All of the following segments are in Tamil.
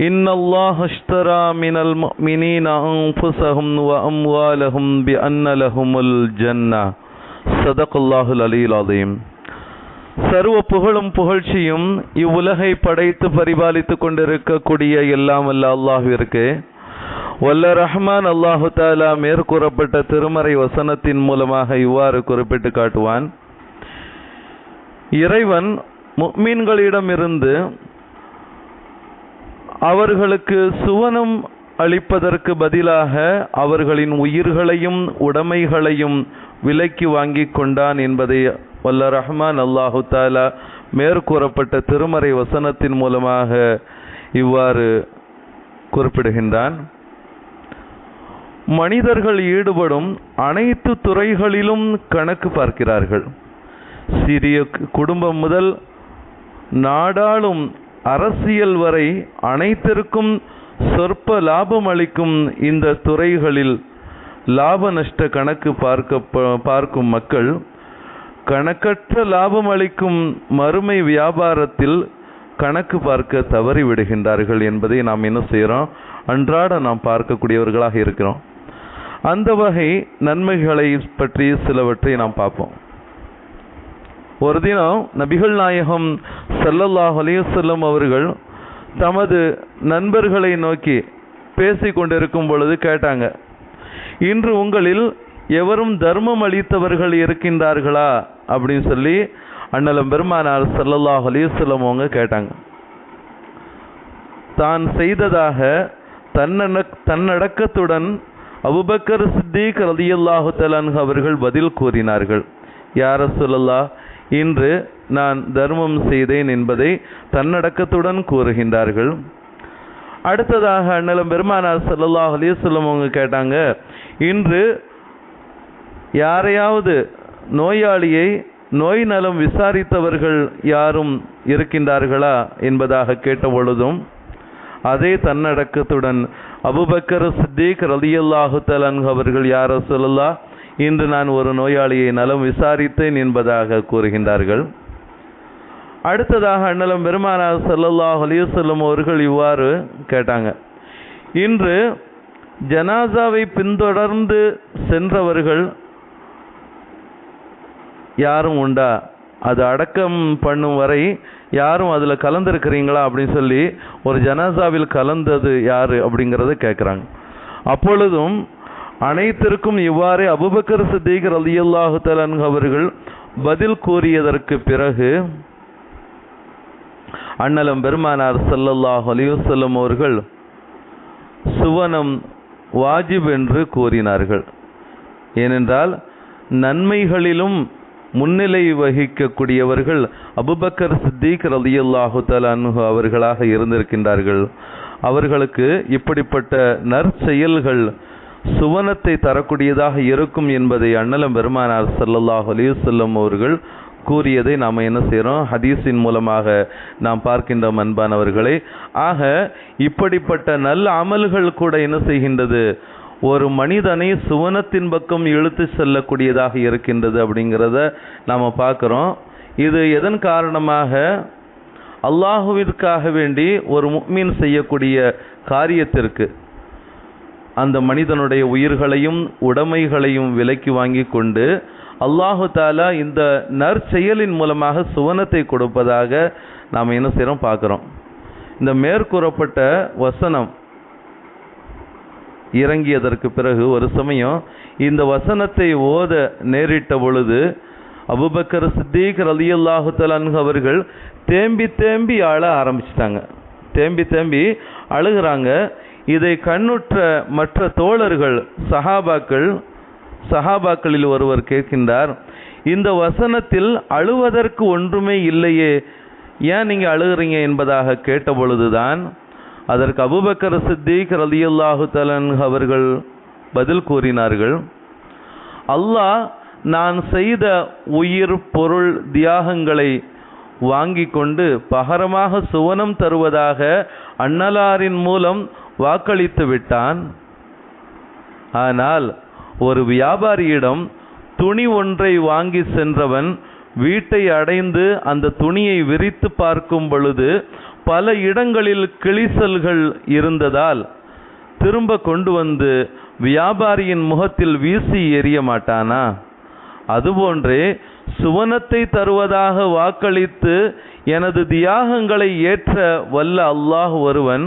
إن الله اشترى من المؤمنين أنفسهم وأموالهم بأن لهم الجنة صدق الله العلي العظيم சர்வ புகழும் புகழ்ச்சியும் இவ்வுலகை படைத்து பரிபாலித்துக் கொண்டிருக்கக்கூடிய எல்லாம் வல்ல அல்லாஹ்விற்கு வல்ல ரஹ்மான் அல்லாஹு தாலா மேற்கூறப்பட்ட திருமறை வசனத்தின் மூலமாக இவ்வாறு குறிப்பிட்டு காட்டுவான் இறைவன் முக்மீன்களிடமிருந்து அவர்களுக்கு சுவனம் அளிப்பதற்கு பதிலாக அவர்களின் உயிர்களையும் உடைமைகளையும் விலைக்கு வாங்கி கொண்டான் என்பதை வல்ல ரஹ்மான் அல்லாஹு தாலா மேற்கூறப்பட்ட திருமறை வசனத்தின் மூலமாக இவ்வாறு குறிப்பிடுகின்றான். மனிதர்கள் ஈடுபடும் அனைத்து துறைகளிலும் கணக்கு பார்க்கிறார்கள். சிறிய குடும்பம் முதல் நாடாளும் அரசியல் வரை அனைத்திற்கும் சொற்ப லாபம் அளிக்கும் இந்த துறைகளில் லாப நஷ்ட கணக்கு பார்க்க பார்க்கும் மக்கள் கணக்கற்ற லாபம் அளிக்கும் மறுமை வியாபாரத்தில் கணக்கு பார்க்க தவறி விடுகின்றார்கள் என்பதை நாம் என்ன செய்கிறோம்? அன்றாட நாம் பார்க்கக்கூடியவர்களாக இருக்கிறோம். அந்த வகை நன்மைகளை பற்றி சிலவற்றை நாம் பார்ப்போம். ஒரு தினம் நபிகள் நாயகம் சல்லல்லாஹ் அலையுசல்லம் அவர்கள் தமது நண்பர்களை நோக்கி பேசி கொண்டிருக்கும் பொழுது கேட்டாங்க இன்று உங்களில் எவரும் தர்மம் அளித்தவர்கள் இருக்கின்றார்களா? அப்படின்னு சொல்லி அண்ணலம் பெருமானார் சல்லல்லாஹ் அலிசல்லம் அவங்க கேட்டாங்க. தான் செய்ததாக தன்னட தன்னடக்கத்துடன் அபுபக்கர் சித்திக் ரதியுல்லாஹு தலான் அவர்கள் பதில் கூறினார்கள். யார சொல்லல்லா இன்று நான் தர்மம் செய்தேன் என்பதை தன்னடக்கத்துடன் கூறுகின்றார்கள். அடுத்ததாக அண்ணலம் பெருமானார் சல்லல்லாஹ் அலிசல்லம் அவங்க கேட்டாங்க இன்று யாரையாவது நோயாளியை நோய் நலம் விசாரித்தவர்கள் யாரும் இருக்கின்றார்களா என்பதாக கேட்ட பொழுதும் அதே தன்னடக்கத்துடன் அபுபக்கர் சித்திக் ரலியல்லாஹு தலன் அவர்கள் யார சொல்லலா இன்று நான் ஒரு நோயாளியை நலம் விசாரித்தேன் என்பதாக கூறுகின்றார்கள். அடுத்ததாக அண்ணலம் பெருமானார் சல்லல்லாஹ் அலிவசல்லம் அவர்கள் இவ்வாறு கேட்டாங்க. இன்று ஜனாசாவை பின்தொடர்ந்து சென்றவர்கள் யாரும் உண்டா? அது அடக்கம் பண்ணும் வரை யாரும் அதில் கலந்துருக்கிறீங்களா அப்படின்னு சொல்லி ஒரு ஜனாசாவில் கலந்தது யார் அப்படிங்கிறத கேட்குறாங்க அப்பொழுதும் அனைத்திற்கும் இவ்வாறே அபுபக்கர் சித்திக் ரலியல்லாஹு தலன் அவர்கள் பதில் கூறியதற்கு பிறகு அண்ணலம் பெருமானார் சல்லல்லாஹ் அலிவசல்லம் அவர்கள் சுவனம் வாஜிப் என்று கூறினார்கள். ஏனென்றால் நன்மைகளிலும் முன்னிலை வகிக்கக்கூடியவர்கள் அபுபக்கர் சித்திக் ரலியல்லாஹு தலானு அவர்களாக இருந்திருக்கின்றார்கள். அவர்களுக்கு இப்படிப்பட்ட நற்செயல்கள் சுவனத்தை தரக்கூடியதாக இருக்கும் என்பதை அண்ணலம் பெருமானார் சல்லல்லாஹ் அலிவசல்லம் அவர்கள் கூறியதை நாம் என்ன செய்கிறோம் ஹதீஸின் மூலமாக நாம் பார்க்கின்றோம் அன்பானவர்களே. ஆக இப்படிப்பட்ட நல்ல அமல்கள் கூட என்ன செய்கின்றது? ஒரு மனிதனை சுவனத்தின் பக்கம் இழுத்து செல்லக்கூடியதாக இருக்கின்றது அப்படிங்கிறத நாம் பார்க்குறோம். இது எதன் காரணமாக? அல்லாஹுவிற்காக வேண்டி ஒரு முக்மீன் செய்யக்கூடிய காரியத்திற்கு. அந்த மனிதனுடைய உயிர்களையும் உடைமைகளையும் விலைக்கு வாங்கி கொண்டு அல்லாஹு தாலா இந்த நற்செயலின் மூலமாக சுவனத்தை கொடுப்பதாக நாம் என்ன செய்கிறோம் பார்க்குறோம். இந்த மேற்கூறப்பட்ட வசனம் இறங்கியதற்கு பிறகு ஒரு சமயம் இந்த வசனத்தை ஓத நேரிட்ட பொழுது அபுபக்கர் சித்திக் ரலியல்லாஹு தலான் அவர்கள் தேம்பி தேம்பி அழ ஆரம்பிச்சிட்டாங்க. தேம்பி தேம்பி அழுகிறாங்க. இதை கண்ணுற்ற மற்ற தோழர்கள் சஹாபாக்கள் சஹாபாக்களில் ஒருவர் கேட்கின்றார் இந்த வசனத்தில் அழுவதற்கு ஒன்றுமே இல்லையே ஏன் நீங்க அழுகிறீங்க என்பதாக கேட்ட பொழுதுதான் அதற்கு அபுபக்கர் சித்திக் ரலியுல்லாஹு தலன் அவர்கள் பதில் கூறினார்கள் அல்லாஹ் நான் செய்த உயிர் பொருள் தியாகங்களை வாங்கி கொண்டு பகரமாக சுவனம் தருவதாக அன்னலாரின் மூலம் வாக்களித்து விட்டான். ஆனால் ஒரு வியாபாரியிடம் துணி ஒன்றை வாங்கி சென்றவன் வீட்டை அடைந்து அந்த துணியை விரித்து பார்க்கும் பொழுது பல இடங்களில் கிழிசல்கள் இருந்ததால் திரும்ப கொண்டு வந்து வியாபாரியின் முகத்தில் வீசி எறிய மாட்டானா? அதுபோன்றே சுவனத்தை தருவதாக வாக்களித்து எனது தியாகங்களை ஏற்ற வல்ல அல்லாஹ் ஒருவன்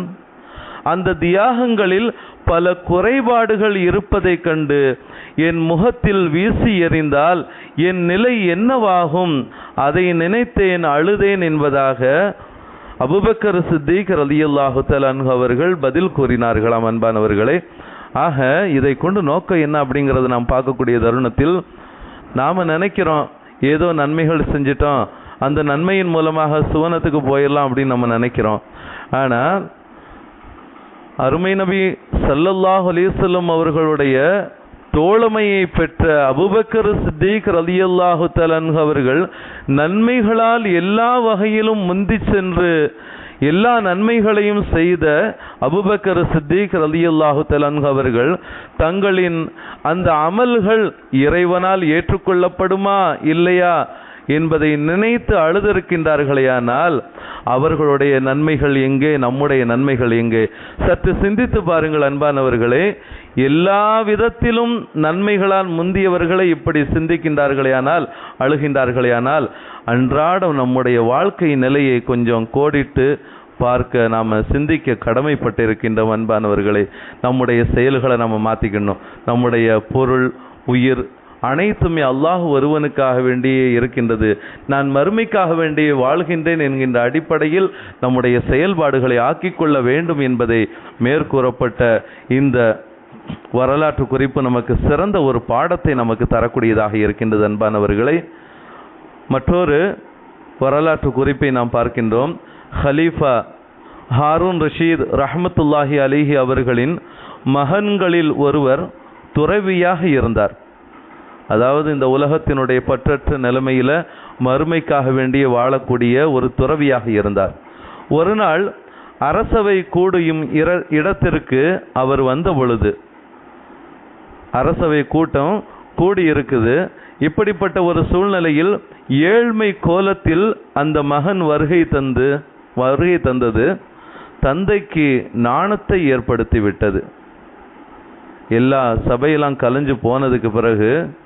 அந்த தியாகங்களில் பல குறைபாடுகள் இருப்பதைக் கண்டு என் முகத்தில் வீசி எறிந்தால் என் நிலை என்னவாகும்? அதை நினைத்தேன் அழுதேன் என்பதாக அபுபக்கர் சித்திக் ரலியல்லாஹு தலான் அவர்கள் பதில் கூறினார்களாம் அன்பானவர்களே. ஆக இதை கொண்டு நோக்கம் என்ன அப்படிங்கிறது நாம் பார்க்கக்கூடிய தருணத்தில் நாம் நினைக்கிறோம் ஏதோ நன்மைகள் செஞ்சிட்டோம் அந்த நன்மையின் மூலமாக சுவனத்துக்கு போயிடலாம் அப்படின்னு நம்ம நினைக்கிறோம். ஆனால் அருமை நபி சல்லல்லாஹ் அலிசல்லம் அவர்களுடைய தோழமையை பெற்ற அபுபக்கர் சித்திக் ரலியல்லாஹு தலன்ஹு அவர்கள் நன்மைகளால் எல்லா வகையிலும் முந்தி சென்று எல்லா நன்மைகளையும் செய்த அபுபக்கர் சித்திக் ரலியல்லாஹு தலன்ஹு அவர்கள் தங்களின் அந்த அமல்கள் இறைவனால் ஏற்றுக்கொள்ளப்படுமா இல்லையா என்பதை நினைத்து அழுதிருக்கின்றார்களேயானால் அவர்களுடைய நன்மைகள் எங்கே நம்முடைய நன்மைகள் எங்கே? சற்று சிந்தித்து பாருங்கள் அன்பானவர்களே எல்லா விதத்திலும் நன்மைகளால் முந்தியவர்களை இப்படி சிந்திக்கின்றார்களேயானால் அழுகின்றார்களேயானால் அன்றாடம் நம்முடைய வாழ்க்கை நிலையை கொஞ்சம் கோடிட்டு பார்க்க நாம் சிந்திக்க கடமைப்பட்டிருக்கின்றோம் அன்பானவர்களே. நம்முடைய செயல்களை நம்ம மாற்றிக்கணும் நம்முடைய பொருள் உயிர் அனைத்துமே அல்லாஹ் ஒருவனுக்காக வேண்டியே இருக்கின்றது. நான் மறுமைக்காக வேண்டியே வாழ்கின்றேன் என்கின்ற அடிப்படையில் நம்முடைய செயல்பாடுகளை ஆக்கிக்கொள்ள வேண்டும் என்பதை மேற்கூறப்பட்ட இந்த வரலாற்று குறிப்பு நமக்கு சிறந்த ஒரு பாடத்தை நமக்கு தரக்கூடியதாக இருக்கின்றது அன்பானவர்களை. மற்றொரு வரலாற்று குறிப்பை நாம் பார்க்கின்றோம். ஹலீஃபா ஹாரூன் ரஷீத் ரஹமத்துல்லாஹி அலிஹி அவர்களின் மகன்களில் ஒருவர் துறவியாக இருந்தார். அதாவது இந்த உலகத்தினுடைய பற்றற்ற நிலைமையில் மறுமைக்காக வேண்டிய வாழக்கூடிய ஒரு துறவியாக இருந்தார். ஒரு நாள் அரசவை கூடியும் இர- இடத்திற்கு அவர் வந்த பொழுது அரசவை கூட்டம் கூடி இருக்குது இப்படிப்பட்ட ஒரு சூழ்நிலையில் ஏழ்மை கோலத்தில் அந்த மகன் வருகை தந்து வருகை தந்தது. தந்தைக்கு நாணத்தை ஏற்படுத்தி விட்டது. எல்லா சபையெல்லாம் கலைஞ்சு போனதுக்கு பிறகு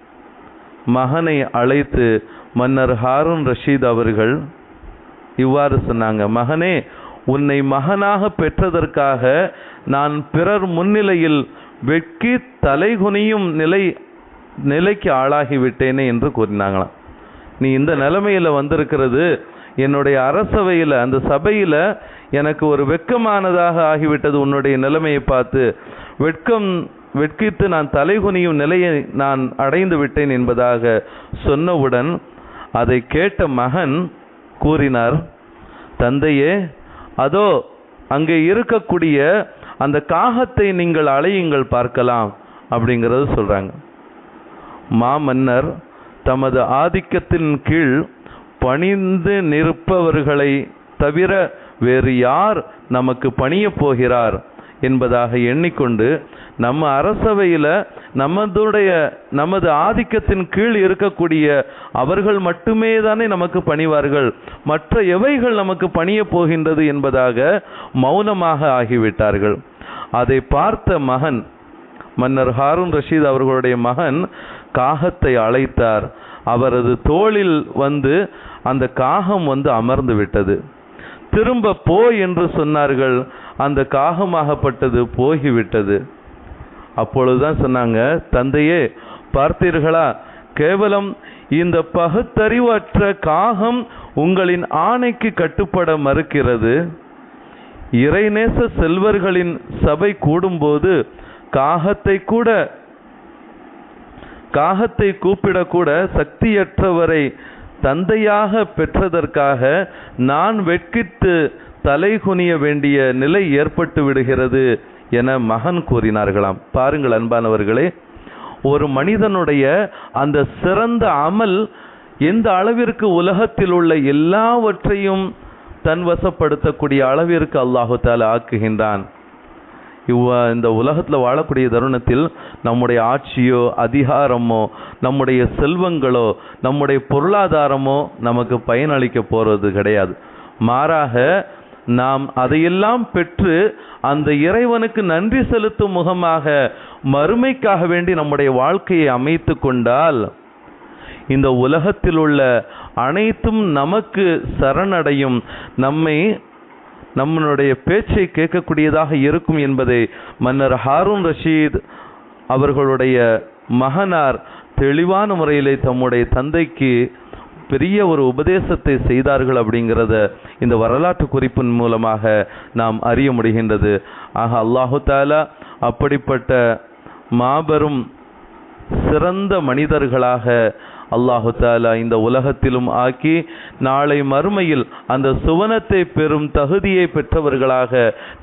மகனை அழைத்து மன்னர் ஹாரூன் ரஷீத் அவர்கள் இவ்வாறு சொன்னாங்க மகனே உன்னை மகனாக பெற்றதற்காக நான் பிறர் முன்னிலையில் வெட்கி தலைகுனியும் நிலை நிலைக்கு ஆளாகிவிட்டேனே என்று கூறினாங்களாம். நீ இந்த நிலைமையில் வந்திருக்கிறது என்னுடைய அரசவையில் அந்த சபையில் எனக்கு ஒரு வெட்கமானதாக ஆகிவிட்டது. உன்னுடைய நிலைமையை பார்த்து வெட்கம் வெட்கித்து நான் தலைகுனியும் நிலையை நான் அடைந்து விட்டேன் என்பதாக சொன்னவுடன் அதை கேட்ட மகன் கூறினார் தந்தையே அதோ அங்கே இருக்கக்கூடிய அந்த காகத்தை நீங்கள் அலையுங்கள் பார்க்கலாம் அப்படிங்கிறது சொல்கிறாங்க மாமன்னர் தமது ஆதிக்கத்தின் கீழ் பணிந்து நிற்பவர்களை தவிர வேறு யார் நமக்கு பணியப் போகிறார்? என்பதாக எண்ணிக்கொண்டு நம்ம அரசவையில் நமதுடைய நமது ஆதிக்கத்தின் கீழ் இருக்கக்கூடிய அவர்கள் மட்டுமே தானே நமக்கு பணிவார்கள். மற்ற எவைகள் நமக்கு பணியப் போகின்றது என்பதாக மௌனமாக ஆகிவிட்டார்கள். அதை பார்த்த மகன் மன்னர் ஹாரூன் ரஷீத் அவர்களுடைய மகன் காகத்தை அழைத்தார். அவரது தோளில் வந்து அந்த காகம் வந்து அமர்ந்து விட்டது. திரும்ப போ என்று சொன்னார்கள். அந்த காகமாகப்பட்டது போகிவிட்டது. அப்பொழுதுதான் சொன்னாங்க தந்தையே பார்த்தீர்களா? கேவலம் இந்த பகுத்தறிவற்ற காகம் உங்களின் ஆணைக்கு கட்டுப்பட மறுக்கிறது. இறைநேச செல்வர்களின் சபை கூடும்போது காகத்தை கூட காகத்தை கூப்பிடக்கூட சக்தியற்றவரை தந்தையாக பெற்றதற்காக நான் வெட்கித்து தலைகுனிய வேண்டிய நிலை ஏற்பட்டு விடுகிறது என மகன் கூறினார்களாம். பாருங்கள் அன்பானவர்களே ஒரு மனிதனுடைய அந்த சிறந்த அமல் எந்த அளவிற்கு உலகத்தில் உள்ள எல்லாவற்றையும் தன்வசப்படுத்தக்கூடிய அளவிற்கு அல்லாஹு ஆக்குகின்றான். இவ்வ இந்த உலகத்தில் வாழக்கூடிய தருணத்தில் நம்முடைய ஆட்சியோ அதிகாரமோ நம்முடைய செல்வங்களோ நம்முடைய பொருளாதாரமோ நமக்கு பயனளிக்க போறது கிடையாது. மாறாக நாம் அதையெல்லாம் பெற்று அந்த இறைவனுக்கு நன்றி செலுத்தும் முகமாக மறுமைக்காக வேண்டி நம்முடைய வாழ்க்கையை அமைத்து கொண்டால் இந்த உலகத்தில் உள்ள அனைத்தும் நமக்கு சரணடையும் நம்மை நம்மளுடைய பேச்சை கேட்கக்கூடியதாக இருக்கும் என்பதை மன்னர் ஹாரூன் ரஷீத் அவர்களுடைய மகனார் தெளிவான முறையிலே தம்முடைய தந்தைக்கு பெரிய ஒரு உபதேசத்தை செய்தார்கள் அப்படிங்கிறத இந்த வரலாற்று குறிப்பின் மூலமாக நாம் அறிய முடிகின்றது. ஆக அல்லாஹு தாலா அப்படிப்பட்ட மாபெரும் சிறந்த மனிதர்களாக அல்லாஹு தாலா இந்த உலகத்திலும் ஆக்கி நாளை மறுமையில் அந்த சுவனத்தை பெறும் தகுதியை பெற்றவர்களாக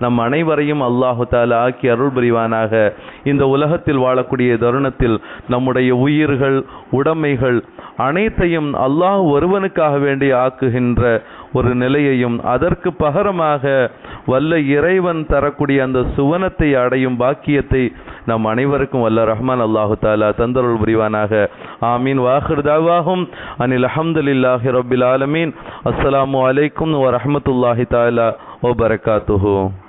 நம் அனைவரையும் அல்லாஹு தாலா ஆக்கி அருள் புரிவானாக. இந்த உலகத்தில் வாழக்கூடிய தருணத்தில் நம்முடைய உயிர்கள் உடைமைகள் அனைத்தையும் அல்லாஹ் ஒருவனுக்காக வேண்டி ஆக்குகின்ற ஒரு நிலையையும் அதற்கு பகரமாக வல்ல இறைவன் தரக்கூடிய அந்த சுவனத்தை அடையும் பாக்கியத்தை நம் அனைவருக்கும் வல்ல ரஹ்மான் அல்லாஹு தாலா தந்தருள் புரிவானாக. ஆமீன். வாஹிர்தாவாகும் அனில் அஹமதுல்லாஹி ரபில் ஆலமீன். அஸ்லாம் அலைக்கும் வரமத்துல்லாஹி தாலா வபரகாத்துஹு